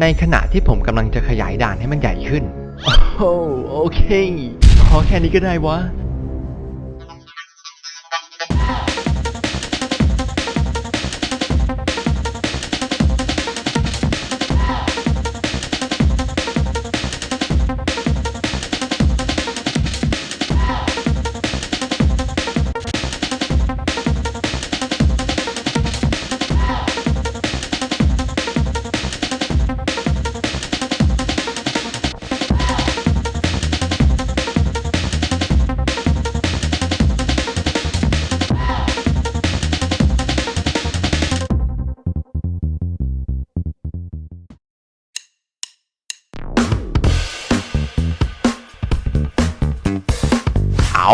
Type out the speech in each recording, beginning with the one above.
ในขณะที่ผมกำลังจะขยายด่านให้มันใหญ่ขึ้น โอ้โอเค พอแค่นี้ก็ได้วะ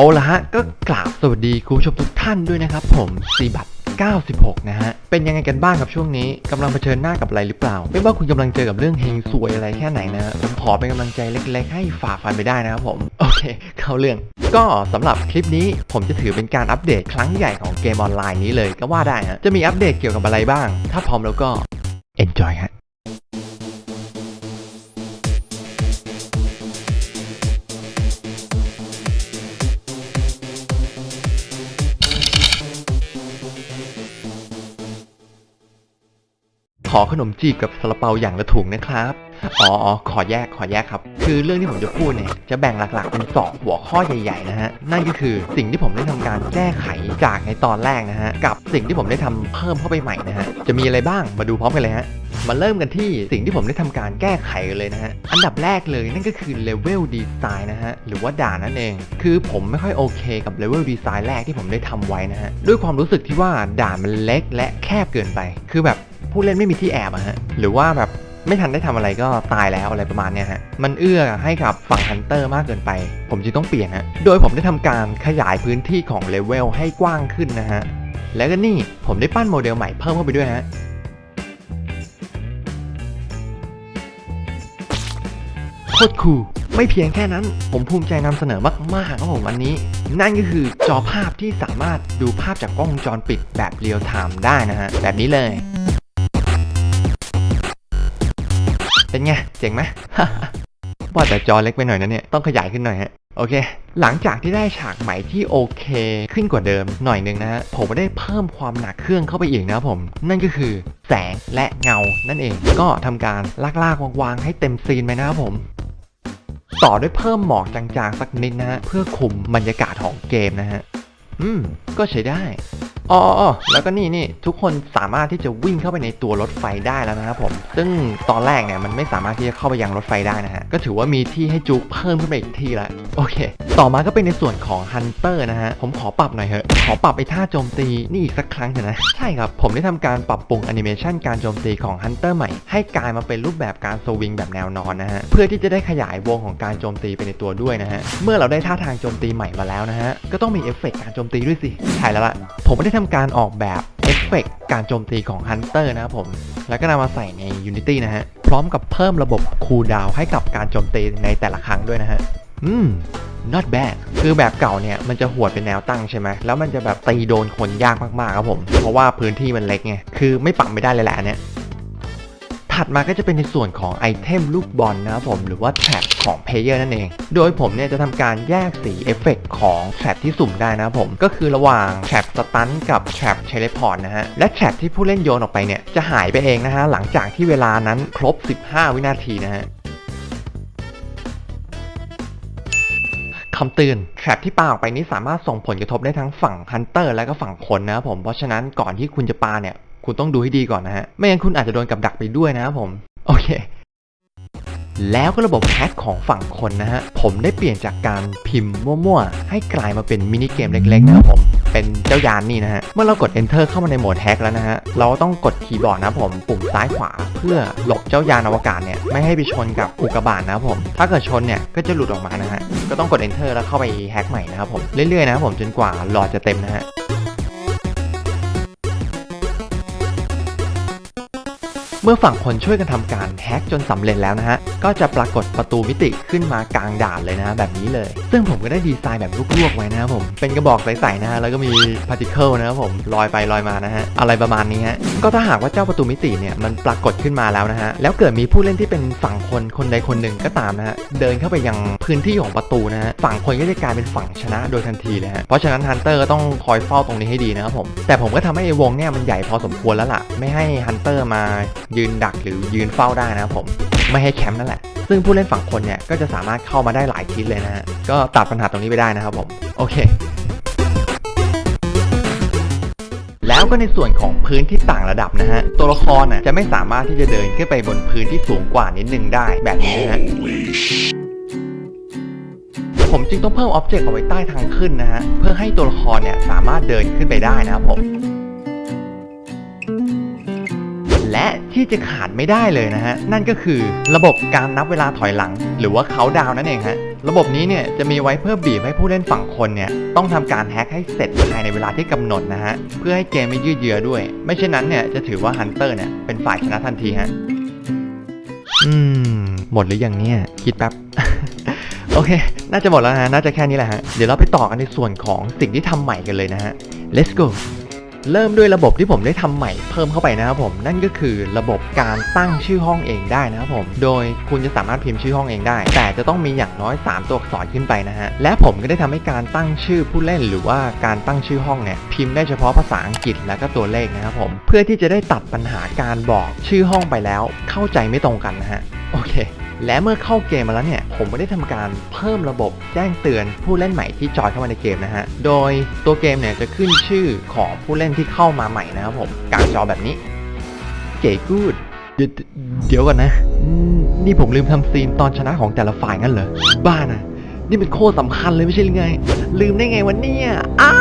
เอาละฮะ ก็กราบสวัสดีคุณผู้ชมทุกท่านด้วยนะครับผมซีบัต96 นะฮะ เป็นยังไงกันบ้างกับช่วงนี้กำลังเผชิญหน้ากับอะไรหรือเปล่า ไม่ว่าคุณกำลังเจอกับเรื่องเฮงซวยอะไรแค่ไหนนะผมขอเป็นกำลังใจเล็ก ๆ ให้ฝ่าฟันไปได้นะครับผม โอเค เข้าเรื่อง ก็สำหรับคลิปนี้ผมจะถือเป็นการอัปเดตครั้งใหญ่ของเกมออนไลน์นี้เลยก็ว่าได้ฮะ จะมีอัปเดตเกี่ยวกับอะไรบ้าง ถ้าพร้อมแล้วก็ enjoy ฮะ ขอขนมจีบกับซาลาเปาอย่างละถุงนะครับ อ๋อออขอแยกขอแยกครับ คือเรื่องที่ผมจะพูดเนี่ยจะแบ่งหลักๆ เป็นสองหัวข้อใหญ่ๆนะฮะ นั่นก็คือสิ่งที่ผมได้ทำการแก้ไขจากในตอนแรกนะฮะ กับสิ่งที่ผมได้ทำเพิ่มเข้าไปใหม่นะฮะ จะมีอะไรบ้างมาดูพร้อมกันเลยฮะมาเริ่มกันที่สิ่งที่ผมได้ทำการแก้ไขเลยนะฮะ อันดับแรกเลยนั่นก็คือเลเวลดีไซน์นะฮะ หรือว่าด่านนั่นเอง คือผมไม่ค่อยโอเคกับเลเวลดีไซน์แรกที่ผมได้ทำไว้นะฮะ ด้วยความรู้สึกที่ว่าด่านมันเล็กและแคบเกินไป คือแบบ ผู้เล่นไม่มีที่แอบอะฮะหรือว่าแบบไม่ทันได้ทำอะไรก็ตายแล้วอะไรประมาณเนี้ยฮะ มันเอื้อให้กับฝั่งฮันเตอร์มากเกินไป ผมจึงต้องเปลี่ยนฮะ โดยผมได้ทำการขยายพื้นที่ของเลเวลให้กว้างขึ้นนะฮะ แล้วก็นี่ผมได้ปั้นโมเดลใหม่เพิ่มเข้าไปด้วยฮะ โคตรคูลไม่เพียงแค่นั้น ผมภูมิใจนำเสนอมากๆครับผมอันนี้ นั่นก็คือจอภาพที่สามารถดูภาพจากกล้องวงจรปิดแบบเรียลไทม์ได้นะฮะ แบบนี้เลย เป็นไง เจ๋งไหม ว่าแต่จอเล็กไปหน่อยนะเนี่ย ต้องขยายขึ้นหน่อยฮะ โอเค หลังจากที่ได้ฉากใหม่ที่โอเค ขึ้นกว่าเดิมหน่อยหนึงนะฮะ ผมก็ได้เพิ่มความหนักเครื่องเข้าไปอีกนะครับผม นั่นก็คือแสงและเงา นั่นเอง ก็ทำการลากๆวางๆ ให้เต็มซีนไปนะครับผมต่อด้วยเพิ่มหมอกจางๆ สักนิดนะฮะ เพื่อคุมบรรยากาศของเกมนะฮะ อืม ก็ใช้ได้ อ๋อแล้วก็นี่นี่ทุกคนสามารถที่จะวิ่งเข้าไปในตัวรถไฟได้แล้วนะครับผม ซึ่งตอนแรกเนี่ยมันไม่สามารถที่จะเข้าไปยังรถไฟได้นะฮะ ก็ถือว่ามีที่ให้จุกเพิ่มขึ้นไปอีกที่ละโอเค ต่อมาก็เป็นในส่วนของฮันเตอร์นะฮะ ผมขอปรับหน่อยเถอะ ขอปรับไอ้ท่าโจมตีนี่อีกสักครั้งเถอะนะ ใช่ครับ ผมได้ทำการปรับปรุงแอนิเมชันการโจมตีของฮันเตอร์ใหม่ ให้กลายมาเป็นรูปแบบการสวิงแบบแนวนอนนะฮะ เพื่อที่จะได้ขยายวงของการโจมตีไปในตัวด้วยนะฮะ เมื่อเราได้ท่าทางโจมตีใหม่มาแล้วนะฮะ ก็ต้องมีเอฟเฟกการโจมตีด้วยสิ ใช่แล้วล่ะ ผมไม่ได้ทำการออกแบบเอฟเฟกต์การโจมตีของ Hunter นะครับผม แล้วก็นำมาใส่ใน Unity นะฮะ พร้อมกับเพิ่มระบบคูลดาวให้กับการโจมตีในแต่ละครั้งด้วยนะฮะ อืม not bad คือแบบเก่าเนี่ยมันจะหวดเป็นแนวตั้งใช่ไหม แล้วมันจะแบบตีโดนคนยากมากๆครับผม เพราะว่าพื้นที่มันเล็กไง คือไม่ปักไม่ได้เลยแหละเนี่ย ถัดมาก็จะเป็นในส่วนของไอเทมลูกบอลนะครับผมหรือว่าแทร็ของเพลเยอร์นั่นเอง โดยผมเนี่ยจะทำการแยกสีเอฟเฟกของแทร็ที่สุ่มได้นะครับผมก็คือระหว่างแทร็สตันกับแทร็เทเลพอร์ตนะฮะและแทร็ที่ผู้เล่นโยนออกไปเนี่ยจะหายไปเองนะฮะหลังจากที่เวลานั้นครบ 15 วินาทีนะฮะคำเตือนแทร็ที่ปาออกไปนี้สามารถส่งผลกระทบได้ทั้งฝั่งฮันเตอร์และก็ฝั่งคนนะครับผม เพราะฉะนั้นก่อนที่คุณจะปาเนี่ย คุณต้องดูให้ดีก่อนนะฮะ ไม่งั้นคุณอาจจะโดนกับดักไปด้วยนะครับผม โอเค แล้วก็ระบบแฮกของฝั่งคนนะฮะ ผมได้เปลี่ยนจากการพิมพ์มั่วๆ ให้กลายมาเป็นมินิเกมเล็กๆนะครับผม เป็นเจ้ายานนี่นะฮะ เมื่อเรากด enter เข้ามาในโหมดแฮกแล้วนะฮะ เราต้องกดคีย์บอร์ดนะผม ปุ่มซ้ายขวาเพื่อหลบเจ้ายานอวกาศเนี่ยไม่ให้ไปชนกับอุกกาบาตนะครับผม ถ้าเกิดชนเนี่ยก็จะหลุดออกมานะฮะ ก็ต้องกด enter แล้วเข้าไปแฮกใหม่นะครับผม เรื่อยๆนะครับผมจนกว่าหลอดจะเต็มนะฮะ เมื่อฝั่งคนช่วยกันทำการแฮ็กจนสำเร็จแล้วนะฮะ ก็จะปรากฏประตูมิติขึ้นมากลางด่านเลยนะแบบนี้เลย ซึ่งผมก็ได้ดีไซน์แบบลวกๆไว้นะครับผม เป็นกระบอกใสๆนะฮะ แล้วก็มีพาร์ติเคิลนะครับผมลอยไปลอยมานะฮะ อะไรประมาณนี้ฮะ ก็ถ้าหากว่าเจ้าประตูมิติเนี่ยมันปรากฏขึ้นมาแล้วนะฮะ แล้วเกิดมีผู้เล่นที่เป็นฝั่งคนคนใดคนหนึ่งก็ตามนะฮะ เดินเข้าไปยังพื้นที่ของประตูนะฮะ ฝั่งคนก็จะกลายเป็นฝั่งชนะโดยทันทีเลยฮะ เพราะฉะนั้นฮันเตอร์ก็ต้องคอยเฝ้าตรงนี้ให้ดีนะครับผม แต่ผมก็ทำให้วงเนี่ยมันใหญ่พอสมควรแล้วล่ะ ไม่ให้ฮันเตอร์มายืนดักหรือยืนเฝ้าได้นะครับผมไม่ให้แคมป์นั่นแหละ ซึ่งผู้เล่นฝั่งคนเนี่ยก็จะสามารถเข้ามาได้หลายทิศเลยนะฮะ ก็ตัดปัญหาตรงนี้ไปได้นะครับผม โอเค แล้วก็ในส่วนของพื้นที่ต่างระดับนะฮะ ตัวละครน่ะจะไม่สามารถที่จะเดินขึ้นไปบนพื้นที่สูงกว่านิดนึงได้แบบนี้นะฮะผมจึงต้องเพิ่มอ็อบเจกต์เอาไว้ใต้ทางขึ้นนะฮะ เพื่อให้ตัวละครเนี่ยสามารถเดินขึ้นไปได้นะครับผม และที่จะขาดไม่ได้เลยนะฮะ นั่นก็คือระบบการนับเวลาถอยหลัง หรือว่าเขาดาวนั่นเองฮะ ระบบนี้เนี่ยจะมีไว้เพื่อบีบให้ผู้เล่นฝั่งคนเนี่ยต้องทำการแฮ็กให้เสร็จภายในเวลาที่กำหนดนะฮะ เพื่อให้เกมไม่ยืดเยื้อด้วย ไม่เช่นนั้นเนี่ยจะถือว่าฮันเตอร์เนี่ยเป็นฝ่ายชนะทันทีฮะ อืม หมดหรือยังเนี่ย คิดแป๊บโอเค น่าจะหมดแล้วนะฮะน่าจะแค่นี้แหละฮะ เดี๋ยวเราไปต่อกันในส่วนของสิ่งที่ทำใหม่กันเลยนะฮะ let's go เริ่มด้วยระบบที่ผมได้ทำใหม่เพิ่มเข้าไปนะครับผมนั่นก็คือระบบการตั้งชื่อห้องเองได้นะครับผม โดยคุณจะสามารถพิมพ์ชื่อห้องเองได้ แต่จะต้องมีอย่างน้อย 3 ตัวอักษรขึ้นไปนะฮะและผมก็ได้ทำให้การตั้งชื่อผู้เล่นหรือว่าการตั้งชื่อห้องเนี่ยพิมพ์ได้เฉพาะภาษาอังกฤษแล้วก็ตัวเลขนะครับผม เพื่อที่จะได้ตัดปัญหาการบอกชื่อห้องไปแล้ว เข้าใจไม่ตรงกันนะฮะโอเค และเมื่อเข้าเกมมาแล้วเนี่ย ผมไม่ได้ทำการเพิ่มระบบแจ้งเตือนผู้เล่นใหม่ที่จอยเข้ามาในเกมนะฮะ โดยตัวเกมเนี่ยจะขึ้นชื่อของผู้เล่นที่เข้ามาใหม่นะครับผมกลางจอแบบนี้ เก๋กูดเดี๋ยวเดี๋ยวก่อนนะ นี่ผมลืมทำซีนตอนชนะของแต่ละฝ่ายงั้นเหรอ บ้านะนี่เป็นโคตรสำคัญเลยไม่ใช่หรือไง ลืมได้ไงวันนี้อ้า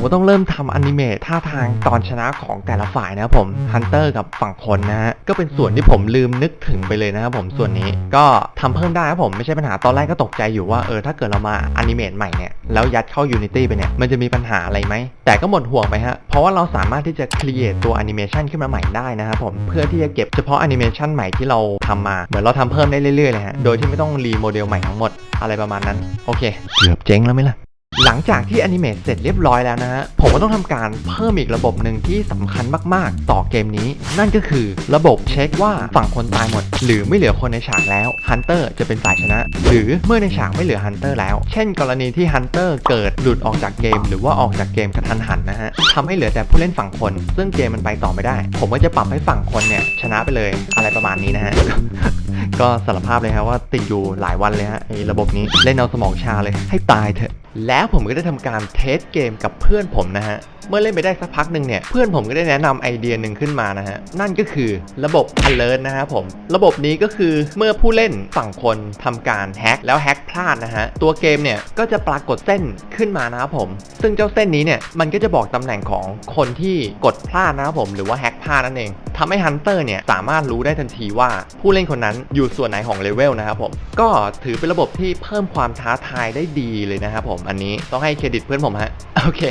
ผมก็ต้องเริ่มทำอนิเมตท่าทางตอนชนะของแต่ละฝ่ายนะครับผมฮันเตอร์กับฝั่งคนนะฮะก็เป็นส่วนที่ผมลืมนึกถึงไปเลยนะครับผมส่วนนี้ก็ทำเพิ่มได้ครับผมไม่ใช่ปัญหาตอนแรกก็ตกใจอยู่ว่าเออถ้าเกิดเรามาอนิเมตใหม่เนี่ยแล้วยัดเข้า Unity ไปเนี่ยมันจะมีปัญหาอะไรไหม แต่ก็หมดห่วงไปฮะเพราะว่าเราสามารถที่จะ create ตัวแอนิเมชันขึ้นมาใหม่ได้นะครับผมเพื่อที่จะเก็บเฉพาะแอนิเมชันใหม่ที่เราทำมาเหมือนเราทำเพิ่มได้เรื่อยๆเลยฮะโดยที่ไม่ต้องรีโมเดลใหม่ทั้งหมดอะไรประมาณนั้นโอเคเกือบเจ๊งแล้วไหมล่ะ หลังจากที่อนิเมตเสร็จเรียบร้อยแล้วนะฮะ ผมก็ต้องทำการเพิ่มอีกระบบหนึ่งที่สำคัญมากๆ ต่อเกมนี้ นั่นก็คือระบบเช็คว่าฝั่งคนตายหมด หรือไม่เหลือคนในฉากแล้วฮันเตอร์จะเป็นฝ่ายชนะ หรือเมื่อในฉากไม่เหลือฮันเตอร์แล้ว เช่น กรณีที่ฮันเตอร์เกิดหลุดออกจากเกม หรือว่าออกจากเกมกระทันหันนะฮะทำให้เหลือแต่ผู้เล่นฝั่งคน ซึ่งเกมมันไปต่อไม่ได้ ผมก็จะปรับให้ฝั่งคนเนี่ยชนะไปเลยอะไรประมาณนี้นะฮะก็สารภาพเลยครับว่าติดอยู่หลายวันเลยฮะไอ้ระบบนี้เล่นเอาสมองชาเลยให้ตายเถอะ แล้วผมก็ได้ทำการเทสเกมกับเพื่อนผมนะฮะเมื่อเล่นไปได้สักพักหนึ่งเนี่ยเพื่อนผมก็ได้แนะนำไอเดียหนึ่งขึ้นมานะฮะนั่นก็คือระบบ alert นะฮะผม ระบบนี้ก็คือเมื่อผู้เล่นฝั่งคนทำการแฮ็กแล้วแฮ็กพลาดนะฮะตัวเกมเนี่ยก็จะปรากฏเส้นขึ้นมานะครับผม ซึ่งเจ้าเส้นนี้เนี่ยมันก็จะบอกตำแหน่งของคนที่กดพลาดนะครับผมหรือว่าแฮ็กพลาดนั่นเองทำให้ฮันเตอร์เนี่ยสามารถรู้ได้ทันทีว่าผู้เล่นคนนั้นอยู่ส่วนไหนของเลเวลนะครับผมก็ถือเป็นระบบที่เพิ่มความท้าทายได้ดีเลยนะครับผมอันนี้ต้องให้เครดิตเพื่อนผมฮะโอเค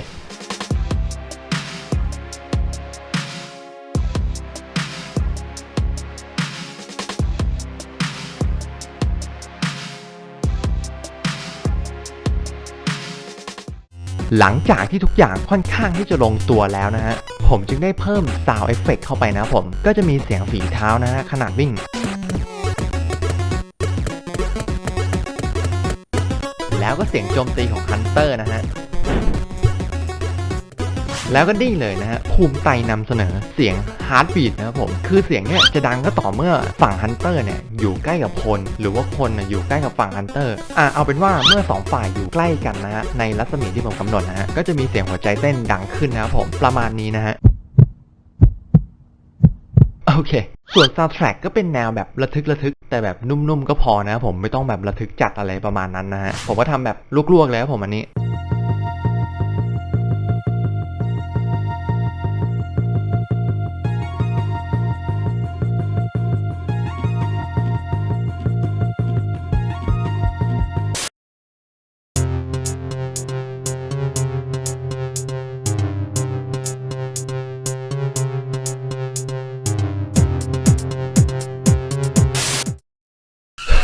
หลังจากที่ทุกอย่างค่อนข้างที่จะลงตัวแล้วนะฮะ ผมจึงได้เพิ่มซาวเอฟเฟกเข้าไปนะผม ก็จะมีเสียงฝีเท้านะฮะขนาดวิ่งแล้วก็เสียงโจมตีของฮันเตอร์นะฮะ แล้วก็นี่เลยนะฮะภูมิใจนำเสนอเสียงฮาร์ดบีดนะครับผม คือเสียงเนี่ยจะดังก็ต่อเมื่อฝั่งฮันเตอร์เนี่ยอยู่ใกล้กับคน หรือว่าคนน่ะอยู่ใกล้กับฝั่งฮันเตอร์อะเอาเป็นว่าเมื่อสองฝ่ายอยู่ใกล้กันนะฮะในรัศมีที่ผมกำหนดนะฮะก็จะมีเสียงหัวใจเต้นดังขึ้นนะครับผมประมาณนี้นะฮะโอเค ส่วนซาวด์แทร็กก็เป็นแนวแบบระทึกระทึก แต่แบบนุ่มๆก็พอนะครับผมไม่ต้องแบบระทึกจัดอะไรประมาณนั้นนะฮะ ผมก็ทำแบบลวกๆเลยครับผมอันนี้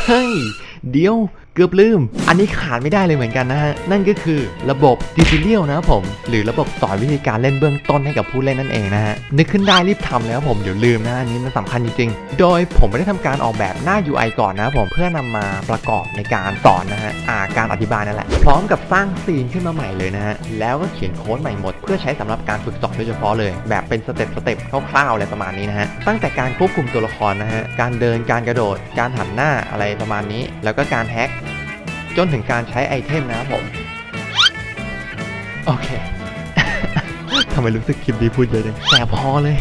เฮ้ย เดี๋ยว เกือบลืม อันนี้ขาดไม่ได้เลยเหมือนกันนะฮะ นั่นก็คือระบบดิจิ t a l นะครับผม หรือระบบสอนวิธีการเล่นเบื้องต้นให้กับผู้เล่นนั่นเองนะฮะ นึกขึ้นได้รีบทำแล้วผมเดี๋ยวลืมนะอันนี้มันสำคัญจริงๆ โดยผมไม่ได้ทำการออกแบบหน้า UI ก่อนนะผมเพื่อนำมาประกอบในการสอนนะฮะอ่าการอธิบายนั่นแหละ พร้อมกับสร้างซีนขึ้นมาใหม่เลยนะฮะ แล้วก็เขียนโค้ดใหม่หมด เพื่อใช้สำหรับการฝึกสอนโดยเฉพาะเลย แบบเป็นสเต็ปสเต็ปคร่าวๆอะไรประมาณนี้นะฮะ ตั้งแต่การควบคุมตัวละครนะฮะ การเดิน การกระโดด การหันหน้าอะไรประมาณนี้ แล้วก็การแฮก จนถึงการใช้ไอเทมนะครับผม โอเค ทำไมรู้สึกคลิปนี้พูดเยอะจังแต่พอเลย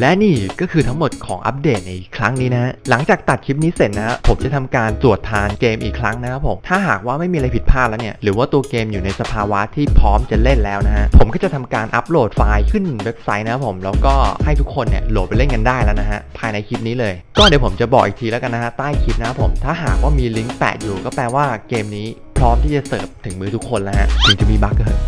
และนี่ก็คือทั้งหมดของอัปเดตในครั้งนี้นะฮะหลังจากตัดคลิปนี้เสร็จนะผมจะทำการตรวจทานเกมอีกครั้งนะครับผมถ้าหากว่าไม่มีอะไรผิดพลาดแล้วเนี่ยหรือว่าตัวเกมอยู่ในสภาวะที่พร้อมจะเล่นแล้วนะฮะผมก็จะทำการอัปโหลดไฟล์ขึ้นเว็บไซต์นะครับผมแล้วก็ให้ทุกคนเนี่ยโหลดไปเล่นกันได้แล้วนะฮะภายในคลิปนี้เลย ก็เดี๋ยวผมจะบอกอีกทีแล้วกันนะฮะใต้คลิปนะครับผมถ้าหากว่ามีลิงก์แปะอยู่ก็แปลว่าเกมนี้พร้อมที่จะเสิร์ฟถึงมือทุกคนแล้วฮะถึงจะมีบั๊กก็เถอะ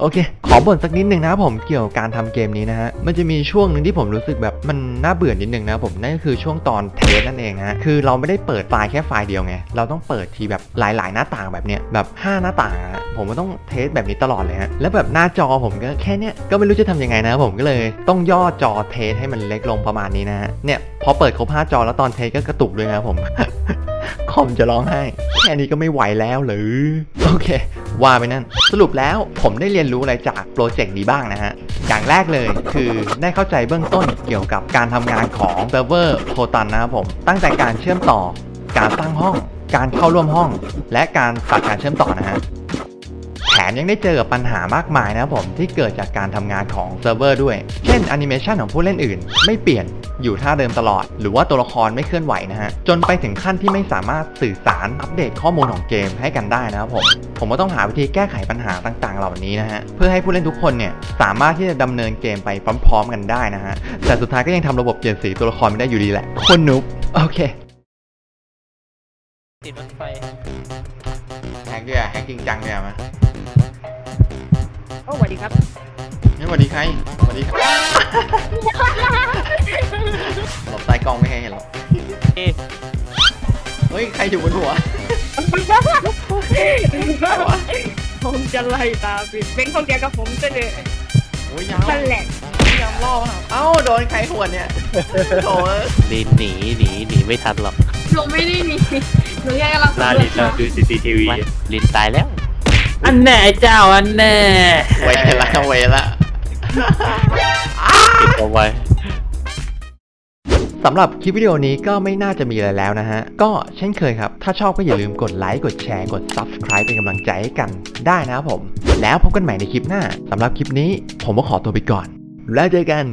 โอเค ขอบ่นสักนิดหนึ่งนะผมเกี่ยวกับการทำเกมนี้นะฮะ มันจะมีช่วงหนึ่งที่ผมรู้สึกแบบมันน่าเบื่อนิดนึงนะผม นั่นก็คือช่วงตอนเทสนั่นเองฮะ คือเราไม่ได้เปิดไฟล์แค่ไฟล์เดียวไง เราต้องเปิดทีแบบหลาย ๆ หน้าต่างแบบเนี้ย แบบ 5 หน้าต่างอะผมก็ต้องเทสแบบนี้ตลอดเลยฮะ แล้วแบบหน้าจอผมก็แค่เนี้ย ก็ไม่รู้จะทำยังไงนะผมก็เลยต้องย่อจอเทสให้มันเล็กลงประมาณนี้นะฮะ เนี่ยพอเปิดครบ5จอแล้วตอนเทสก็กระตุกด้วยนะผม คอมจะร้องไห้ แค่นี้ก็ไม่ไหวแล้วหรือ โอเค ว่าไปนั่น สรุปแล้วผมได้เรียนรู้อะไรจากโปรเจกต์นี้บ้างนะฮะ อย่างแรกเลยคือได้เข้าใจเบื้องต้นเกี่ยวกับการทำงานของเซิร์ฟเวอร์โ o ตันนะครับผม ตั้งแต่การเชื่อมต่อ การตั้งห้อง การเข้าร่วมห้อง และการตัดการเชื่อมต่อนะฮะ มยังได้เจอกับปัญหามากมายนะครับผมที่เกิดจากการทำงานของเซิร์ฟเวอร์ด้วย เช่นแอนิเมชันของผู้เล่นอื่น ไม่เปลี่ยนอยู่ท่าเดิมตลอด หรือว่าตัวละครไม่เคลื่อนไหวนะฮะ จนไปถึงขั้นที่ไม่สามารถสื่อสารอัปเดตข้อมูลของเกมให้กันได้นะครับผม ผมก็ต้องหาวิธีแก้ไขปัญหาต่างๆ เหล่านี้นะฮะ เพื่อให้ผู้เล่นทุกคนเนี่ยสามารถที่จะดำเนินเกมไปพร้อมๆ กันได้นะฮะ แต่สุดท้ายก็ยังทำระบบเปลี่ยนสีตัวละครไม่ได้อยู่ดีแหละ คนนุ๊บโอเค ติดรถไฟแฮกด้วยแฮกจริงจังเลยอะมา โอ้สวัสดีครับนี่สวัสดีใครสวัสดีครับหลบใต้กล้องไม่ให้เห็นหรอกเอ๊ะเฮ้ยใครอยู่บนหัวผมจะไล่ตามพี่เป็นคนเดียวกับผมจะเลยโอ้ยยาวนั่นแหละยาวล่อมาเอ้าโดนใครหัวเนี่ยโถ่เอ้ยลินหนีหนีหนีไม่ทันหรอกหนูไม่ได้หนีหนูแค่กำลังลาสำรวลิจนเราดู CCTV ไม่ลินตายแล้ว อันแน่เจ้าอันแน่เวละเวละติดเอาไว้สำหรับคลิปวิดีโอนี้ก็ไม่น่าจะมีอะไรแล้วนะฮะ ก็เช่นเคยครับ ถ้าชอบก็อย่าลืมกดไลค์ กดแชร์ กด Subscribe เป็นกำลังใจให้กันได้นะครับผม แล้วพบกันใหม่ในคลิปหน้าสำหรับคลิปนี้ผมก็ขอตัวไปก่อน แล้วเจอกัน